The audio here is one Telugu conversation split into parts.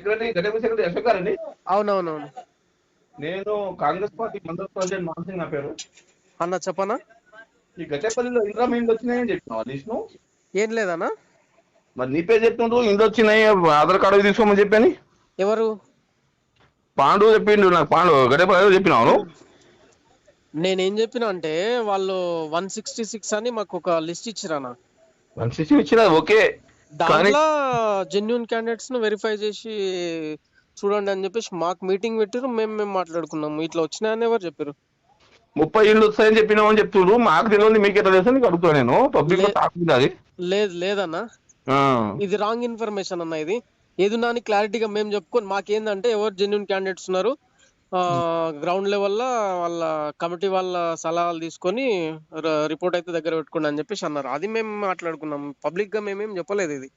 సెక్రటరీ గడ్డపల్లి సెక్రటరీ అశోక్ గారండి? అవునవునవును. నేను కాంగ్రెస్ పార్టీ మండల ప్రెసిడెంట్ మాన్సింగ్ నా పేరు. అన్న చెప్పనా? ఈ గడ్డపల్లిలో ఇంద్రా ఇండ్లు వచ్చినాయని చెప్పినావా లిస్టు ఏం లేదన్నా? మరి నీ పేరు చెప్తుండ్రు ఇండ్లు వచ్చినాయి ఆధార్ కార్డు తీసుకోమని చెప్పాని. ఎవరు? పాండు చెప్పిండు నాకు పాండు గడ్డపల్లి చెప్పినావు నేనేం చెప్పిన అంటే వాళ్ళు వన్ సిక్స్టీ సిక్స్ అని మాకు ఒక లిస్ట్ ఇచ్చిరన్న వన్ సిక్స్టీ ఇచ్చినా ఓకే. దాంట్లో జెన్యున్ క్యాండిడేట్స్ను వెరిఫై చేసి చూడండి అని చెప్పేసి మాకు మీటింగ్ పెట్టారు మేము మేము మాట్లాడుకున్నాము ఇట్లా వచ్చినాయని ఎవరు చెప్పారు ముప్పై ఇండ్లు వస్తాయని చెప్పినావు అని చెప్తుండ్రు మాకు తెలియదు మీకు ఎట్లా తెలుసు నీకు అడుగుతా నేను. పబ్లిక్ అది. లేదు లేదన్నా. ఇది రాంగ్ ఇన్ఫర్మేషన్ అన్న ఇది. ఏదున్నా అని క్లారిటీగా మేము చెప్పుకొని మాకేందంటే ఎవరు జెన్యున్ క్యాండిడేట్స్ ఉన్నారు గ్రౌండ్ లెవెల్లో వాళ్ళ కమిటీ వాళ్ళ సలహాలు తీసుకొని రిపోర్ట్ అయితే దగ్గర పెట్టుకోండి అని చెప్పేసి అన్నారు. అది మేము మాట్లాడుకున్నాం. పబ్లిక్గా మేమేం చెప్పలేదు ఇది.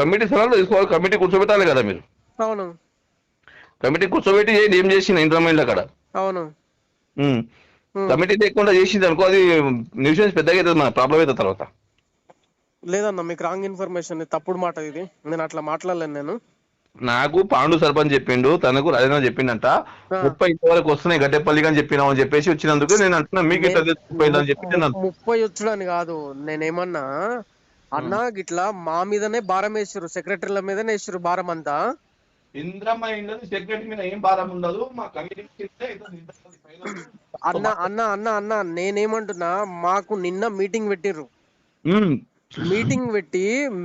కమిటీ సలహాలు తీసుకోవాలి. కమిటీ కూర్చోబెట్టాలి కదా మీరు? అవును. కమిటీ కూర్చోబెట్టి ఏం చేసిన ఇంటర్మైండ్ అక్కడ? అవును. కమిటీ లేకుండా చేసింది అనుకో అది న్యూసెన్స్ పెద్దగా అవుతుంది మన ప్రాబ్లం అవుతుంది తర్వాత. లేదన్న మీకు రాంగ్ ఇన్ఫర్మేషన్ తప్పుడు మాట ఇది. నేను అట్లా మాట్లాడలేను నేను. నాకు పాండు సర్పంచ్ చెప్పిండు తనకు రాజేంద్ర చెప్పిండంట. ముప్పై ఇంటి వరకు వస్తున్నాయి గడ్డెపల్లి అని చెప్పినావు అని చెప్పేసి వచ్చినందుకు నేను అంటున్నా మీకు చెప్పి. ముప్పై వచ్చుడని కాదు నేనేమన్నా అన్న గిట్లా మా మీదనే భారం వేసారు సెక్రటరీల మీదనే వేసారు భారం అంతా. ఇంద్రమ్మ ఇండ్లది సెక్రటరీ మీద ఏం భారం ఉండదు మా కమిటీ అన్న అన్న అన్న అన్న నేనేమంటున్నా మాకు నిన్న మీటింగ్ పెట్టిర్రు. మీటింగ్ పెట్టి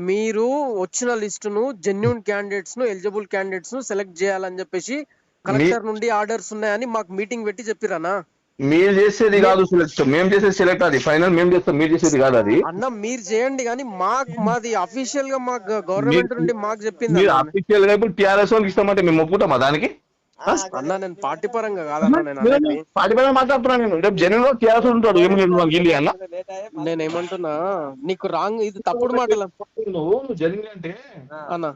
మీరు వచ్చిన లిస్ట్ను జెన్యున్ క్యాండిడేట్స్ను ఎలిజిబుల్ క్యాండిడేట్స్ను సెలెక్ట్ చేయాలని చెప్పేసి కలెక్టర్ నుండి ఆర్డర్స్ ఉన్నాయని మాకు మీటింగ్ పెట్టి చెప్పిరన్నా మీరు చేసేది కాదు సెలెక్ట్ మేము చేసేది సెలెక్ట్ అది. ఫైనల్ మేము చేస్తాం మీరు చేసేది కాదు అది. అన్న మీరు చేయండి కానీ మాకు మాది అఫీషియల్గా మాకు గవర్నమెంట్ నుండి మాకు చెప్పింది. అఫీషియల్గా ఇప్పుడు టీఆర్ఎస్ వాళ్ళకి ఇస్తామంటే మేము ఒప్పుకుంటామా దానికి? అన్న నేను పార్టీ పరంగా కాదన్న నేను పార్టీ పైన మాట్లాడుతున్నాను నేను. రేపు జనం టీఆర్ఎస్ ఉంటాడు. ఏమి లేదు అన్న. ఏమంటున్నా నీకు రాంగ్ ఇది తప్పుడు మాటలు. నువ్వు జనం అంటే అన్న.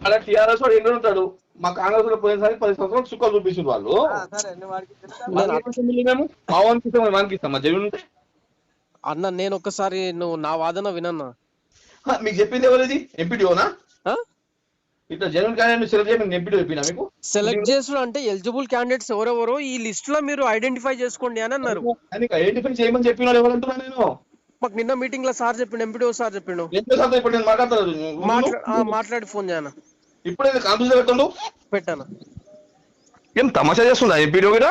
అలా టీఆర్ఎస్ వాడు ఎన్నో ఉంటాడు. మా కాంగ్రెస్లో పోయినసారి పది సంవత్సరాలు సుఖాలు చూపించారు వాళ్ళు. వాళ్ళకి ఇస్తాం ఇల్లు మేము. మా వానికి ఇస్తాం మా ఉంటే? అన్న నేను ఒక్కసారి నువ్వు నా వాదన వినన్నా. మీకు చెప్పింది ఎవరిది? ఎంపీడీఓనా? ఆ? ఇట్లా జగన్ క్యాండిడేట్ సెలెక్ట్ చేయమని ఎంపీడీ చెప్పినా మీకు? సెలెక్ట్ చేసుడు అంటే ఎలిజిబుల్ క్యాండిడేట్స్ ఎవరెవరో ఈ లిస్ట్లో మీరు ఐడెంటిఫై చేసుకోండి అని అన్నారు. ఐడెంటిఫై చేయమని చెప్పిన వాళ్ళు ఎవరంటున్నా నేను? మాకు నిన్న మీటింగ్లో సార్ చెప్పిండు ఎంపీడీఓ సార్ చెప్పిండు. ఇప్పుడు నేను మాట్లాడతాను మాట్లాడి ఫోన్ చేయనా? ఇప్పుడే పెట్టండు పెట్టాను? ఏం తమాషా చేస్తుందా ఎంపీడీఓ కూడా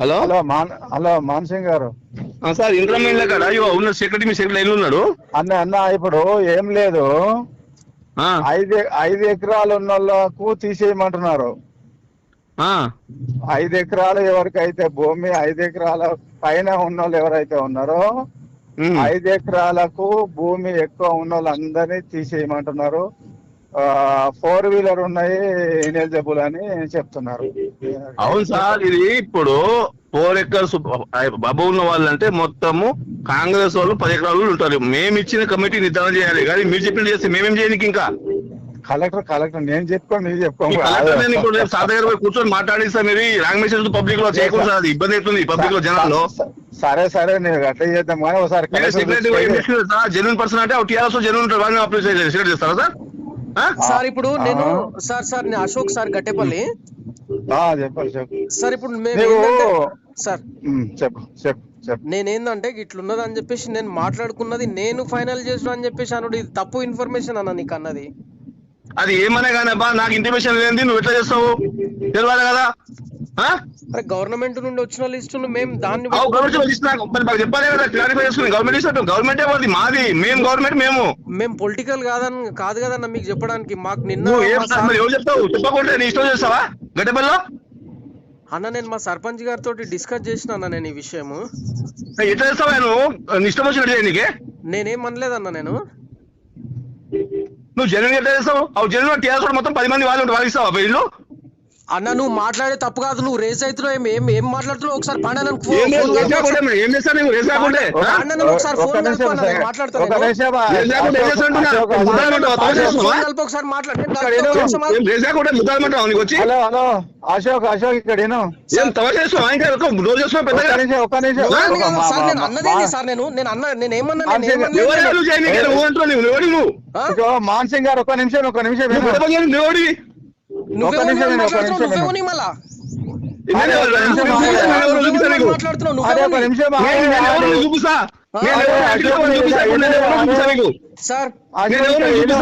Hello? Hello man hello Mansingh గారు. సార్ ఇంటర్మీడియట్ కదా అయ్యో ఉన్న సెక్రటరీ మీ సెక్రటరీ ఉన్నాడు. అన్న అన్న ఇప్పుడు ఏం లేదు. ఐదు ఐదు ఎకరాలు ఉన్న వాళ్ళకు తీసేయమంటున్నారు ఐదు ఎకరాలు ఎవరికైతే భూమి ఐదు ఎకరాల పైన ఉన్న వాళ్ళు ఎవరైతే ఉన్నారో. ఐదు ఎకరాలకు భూమి ఎక్కువ ఉన్న వాళ్ళందరినీ తీసేయమంటున్నారు. ఫోర్ వీలర్ ఉన్నాయి ఇనెలిజిబుల్ అని చెప్తున్నారు. అవును సార్ ఇది ఇప్పుడు ఫోర్ ఎకర్స్ బాబు ఉన్న వాళ్ళంటే మొత్తము కాంగ్రెస్ వాళ్ళు పది ఎకరాలు ఉంటారు. మేము ఇచ్చిన కమిటీ నిర్ధారణ చేయాలి. కానీ మీరు చెప్పినట్టు చేస్తే మేమేం చేయడానికి ఇంకా? కలెక్టర్ కలెక్టర్ నేను చెప్పుకోండి మీరు ఇప్పుడు రేపు సార్ దగ్గర చెప్పుకోండి పోయి కూర్చొని మాట్లాడిస్తా మీరు రాంగ్ మెసేజ్ పబ్లిక్లో చేయకూడదు సార్ అది ఇబ్బంది అవుతుంది పబ్లిక్లో జనాల్లో. సరే సరే నేను అట్లా చేద్దాం? కానీ ఒకసారి జెన్యున్ పర్సన్ అంటే టీఆర్ఎస్ జెన్యున్ ఉంటారు అప్లై చేస్తారు సార్? సార్ ఇప్పుడు నేను. సార్ సార్ నేను అశోక్ సార్ గట్టేపల్లి. ఆ, చెప్పండి చెప్పు సార్ ఇప్పుడు మేము సార్. చెప్పు చెప్పు నేనేందంటే ఇట్లున్నది అని చెప్పేసి నేను మాట్లాడుకున్నది నేను ఫైనల్ చేసిన అని చెప్పేసి అనుడు ఇది తప్పు ఇన్ఫర్మేషన్ అన్న నీకు అన్నది. అది ఏమనే కానీ అబ్బా నాకు ఇంటిమేషన్ లేని నువ్వు ఎట్లా చేస్తావు? తెలియాలి కదా. గవర్నమెంట్ నుండి వచ్చిన లిస్టును మేము దాన్ని గవర్నమెంట్ వాళ్ళు ఇస్తున్నా మరి మాకు చెప్పాలి కదా క్లారిఫై చేసుకుని గవర్నమెంట్ గవర్నమెంట్ మాది. మేము గవర్నమెంట్ మేము. మేము పొలిటికల్ కాదని కాదు కదన్న మీకు చెప్పడానికి. మాకు నిన్న చెప్తావు? చెప్పకుండా ఇష్టం చేస్తావా? గడ్డపల్లిలో అన్న నేను మా సర్పంచ్ గారితో డిస్కస్ చేసిన అన్న నేను ఈ విషయము. ఎట్లా చేస్తావా నువ్వు? నీ ఇష్టం వచ్చినట్టు చేయి నీకే. నేనేం అనలేదన్న నేను. నువ్వు జనం ఎట్లా చేస్తావు? అవి జనం టీఆర్ఎస్ మొత్తం పది మంది వాళ్ళు వాళ్ళు ఇస్తావా ఇల్లు? అన్న నువ్వు మాట్లాడే తప్పు కాదు నువ్వు రేస్ అవుతున్నావు ఏం ఏం ఏం మాట్లాడుతున్నావు? ఒకసారి? పండనకు ఒకసారి ఫోన్ అశోక్, ఒకసారి మాట్లాడు. ఒక అశోక్ అశోక్ ఇక్కడ ఒక ఒక సార్ నేను అన్నదేంటి మా- సార్ నేను? నేను అన్న నేను ఏమన్నా మా- నేను ఏమన్నా ఎవరు ఎవరు చేయనీకి నువ్వు అంటున్నావు నువ్వు ఎవడు నువ్వు? ఆ? ఇదిగో మాన్ సింగ్ గారు ఒక్క నిమిషం ఒక్క నిమిషం నువ్వు విను. పెద్ద పని నువ్వు ఎవడివి? నువ్వెవరు నిమిషం నేను, ఒక్క మాట్లాడుతున్నావు? నిమిషం నువ్వెవరు మళ్ళా చూపిస్తా? సార్. ఏను?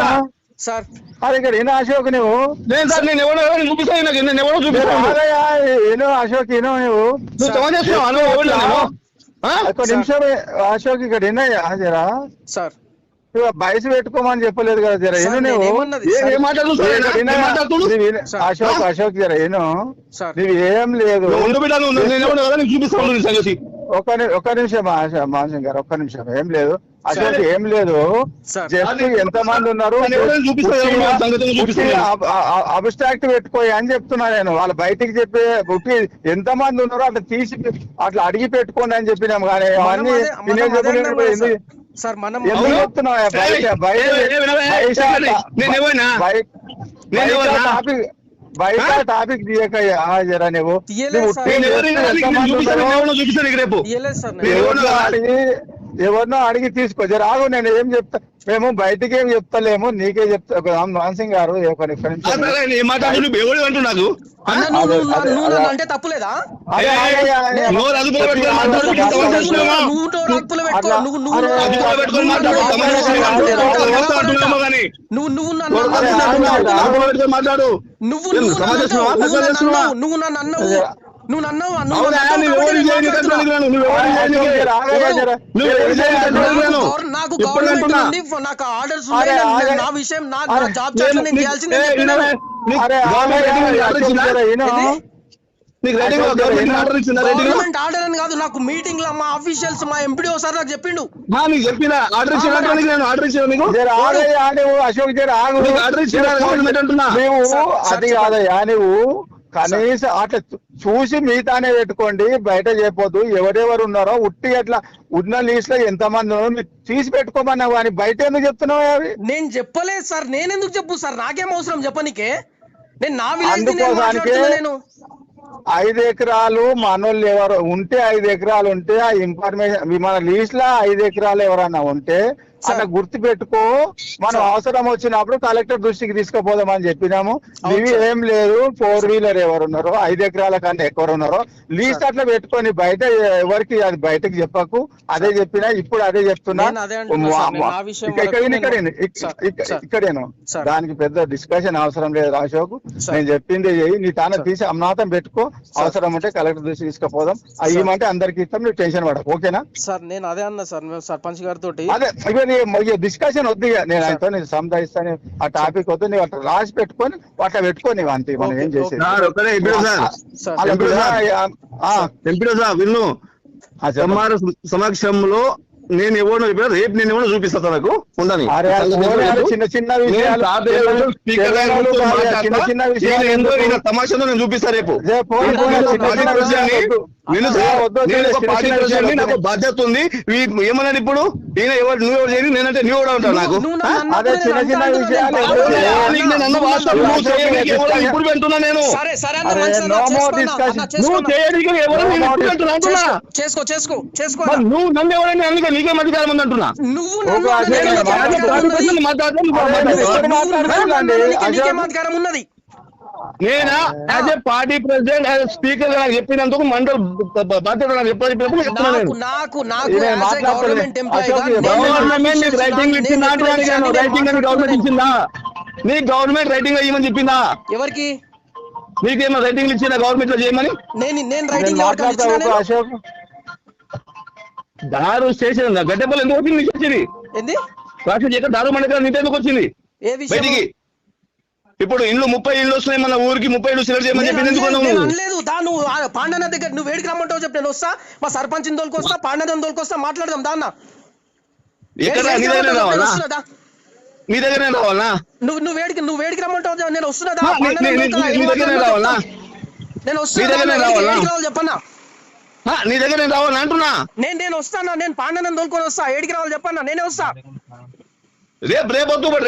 సార్? అరే ఇక్కడ ఏనా అశోక్ నువ్వు నేను సార్ నేను ఎవరో ఎవరు చూపిస్తా నాకు? నేను ఎవరో మీరు చూపిస్తాను ఏను అశోక్ ఏనో నువ్వు నువ్వు తమ చేస్తున్నావు? ఆ? ఒక్క నిమిషం అశోక్ ఇక్కడ ఏనయ్యా జరా సార్. బయసు పెట్టుకోమని చెప్పలేదు కదా జర ఏను నువ్వు. అశోక్ అశోక్ జర ఏను సార్. నీవు ఏం లేదు. నువ్వు నువ్వు ని- ఒక్క నిమిషం మాన్సింగ్ గారు ఒక్క నిమిషం ఏం లేదు. అశోక్ ఏం లేదు. జస్ట్ ఎంత మంది ఉన్నారు. అబ్స్ట్రాక్ట్ పెట్టుకోయి అని చెప్తున్నా నేను? వాళ్ళు బయటికి చెప్పి బుట్టి ఎంత మంది ఉన్నారో అట్లా తీసి అట్లా అడిగి పెట్టుకోండి అని చెప్పినాం. కానీ అవన్నీ సార్. మనం బయట? టాపిక్ బయట ఆ? టాపిక్ తీయకయ్యా. జరా నువ్వు ఎవరినో అడిగి ఎవరినో అడిగి తీసుకో. జర ఆగు నేను ఏం చెప్తా మేము బయటికి ఏం చెప్తలేము నీకే చెప్తా. ఒక మాన్సింగ్ గారు ఒక ఎవరు అంటూ నాకు? ఆ? అన్న నువ్వు నువ్వు. నన్ను తప్పులేదా? నువ్వు నువ్వు అన్నావు. నువ్వు నన్నావు? నాకు గవర్నమెంట్. నుండి నాకు ఆర్డర్స్ ఉన్నాయి. నా విషయం నా జాబ్ చార్ట్ నేను చేయాల్సింది గవర్నమెంట్ ఆర్డర్ అని కాదు నాకు మీటింగ్లో మా అఫీషియల్స్ మా ఎంపీడీ సార్ నాకు చెప్పిండు. నీకు చెప్పినా? ఆర్డర్ ఇచ్చినా ఆర్డర్ ఇచ్చిన అశోక్ ఆర్డర్ ఇచ్చినా అది. కాదయ్యా నువ్వు కనీసం అట్లా చూసి మిగతానే పెట్టుకోండి బయట చెప్పొద్దు ఎవరెవరు ఉన్నారో ఉట్టి అట్లా ఉన్న లిస్ట్లో ఎంత మంది ఉన్నారో మీరు తీసి పెట్టుకోమన్నావు కానీ బయట ఎందుకు చెప్తున్నావు అవి? నేను చెప్పలేదు సార్ నేను ఎందుకు చెప్పు సార్ నాకేం అవసరం చెప్పనీకే. నేను నా అందుకోసానికే నేను. ఐదు ఎకరాలు మనోళ్ళు ఎవరు ఉంటే ఐదు ఎకరాలు ఉంటే ఆ ఇన్ఫర్మేషన్ మన లీస్ట్లో ఐదు ఎకరాలు ఎవరన్నా ఉంటే అట్లా గుర్తు పెట్టుకో మనం అవసరం వచ్చినప్పుడు కలెక్టర్ దృష్టికి తీసుకుపోదాం అని చెప్పినాము ఇవి ఏం లేదు ఫోర్ వీలర్ ఎవరు ఉన్నారో ఐదు ఎకరాల కన్నా ఎక్కువ ఉన్నారో లీస్ట్ అట్లా పెట్టుకొని బయట ఎవరికి అది బయటకు చెప్పకు. అదే చెప్పినా ఇప్పుడు అదే చెప్తున్నా. ఇక్కడ. ఇక్కడేను. దానికి పెద్ద డిస్కషన్ అవసరం లేదు అశోక్ సార్. నేను చెప్పింది చెయ్యి. నీ తాన తీసి అమ్నాతం పెట్టుకో. అవసరం ఉంటే కలెక్టర్ దృష్టి తీసుకుపోదాం. అయ్యమంటే అందరికి ఇస్తాం నువ్వు టెన్షన్ పడకు. ఓకేనా? సార్ నేను అదే అన్నా సార్ సర్పంచ్ గారితో అదే నీ డిస్కషన్ వద్దు నేను ఆయనతో నేను సంధాయిస్తాను. ఆ టాపిక్ వద్దు నువ్వు అట్లా రాసి పెట్టుకొని అట్లా పెట్టుకో నీవు అంతే. మనం ఏం చేసేది? MPDO sir. విన్ను. సమార సమక్షంలో నేను ఎవరినో చెప్పినా. రేపు నేను ఎవరినో చూపిస్తా తనకు. ఉండని. చిన్న చిన్న నేను విషయాలు తమాషాలో నేను చూపిస్తా రేపు? రే, నాకు బాధ్యత ఉంది. వీ- ఏమన్నాడు ఇప్పుడు? ఈయన ఎవరు? నువ్వు ఎవరు చేయని నేనంటే నువ్వు కూడా ఉంటావు నాకు. అదే చిన్న నేను చిన్న విషయాలు నువ్వు నన్ను. ఇప్పుడు నేను? నువ్వు. చేయడానికి ఎవరు? చేసుకో చేసుకో చేసుకో. నువ్వు ఎవరైనా అందుకే నీకే అధికారం ఉంది అంటున్నా. నువ్వు అధికారం ఉన్నది? నేనా? As a party president as speaker నాకు చెప్పినందుకు మండల బాధ్యత నాకు చెప్పినప్పుడు నాకు నాకు నాకు. గవర్నమెంట్ నీకు రైటింగ్ ఇచ్చిందా? రైటింగ్ అని గవర్నమెంట్. ఇచ్చిందా? నీకు గవర్నమెంట్ రైటింగ్ ఇవ్వమని చెప్పిందా ఎవరికి? నీకేమో రైటింగ్ ఇచ్చిందా గవర్నమెంట్లో చేయమని? నేను రైటింగ్? అశోక్. దారు స్టేషన్ గడ్డపల్లి ఎందుకు వచ్చింది నీకు వచ్చింది దారు మండక నీటి ఎందుకు వచ్చింది? ఏ విషయం బయటికి. ఇప్పుడు ఇల్లు ముప్పై ఇల్లు వస్తున్నాయి మన ఊరికి ముప్పై ఇల్లు సెలెక్ట్ చేయమని నేను చెప్పి ఎందుకు అనలేదు, నేను దా నువ్వు పాండన దగ్గర నువ్వు వేడికి రమ్మంటావు చెప్పి నేను వస్తా మా సర్పంచ్ ఇందోళ్ళకి వస్తా పాండన ఇందోళ్ళకి వస్తా మాట్లాడదాం దాన్న మీ దగ్గర రావాలా? నువ్వు నువ్వు వేడికి నువ్వు వేడికి రమ్మంటావు నేను వస్తున్నదా ఆ, నీ- పాండన నీ- ఇందోళ్ళకి నీ- ఏం నీ దగ్గర మాట్లాడమో రావాలా. నేను వస్తున్నా? చెప్పన్నా. నీ దగ్గర రావాలా? అంటున్నా. నేను నేను వస్తానా? నేను పాండన తోలుకొని వస్తా ఏడికి రావాలి చెప్పన్నా. నేనే వస్తా. రేపు రేపు వద్దు రేపు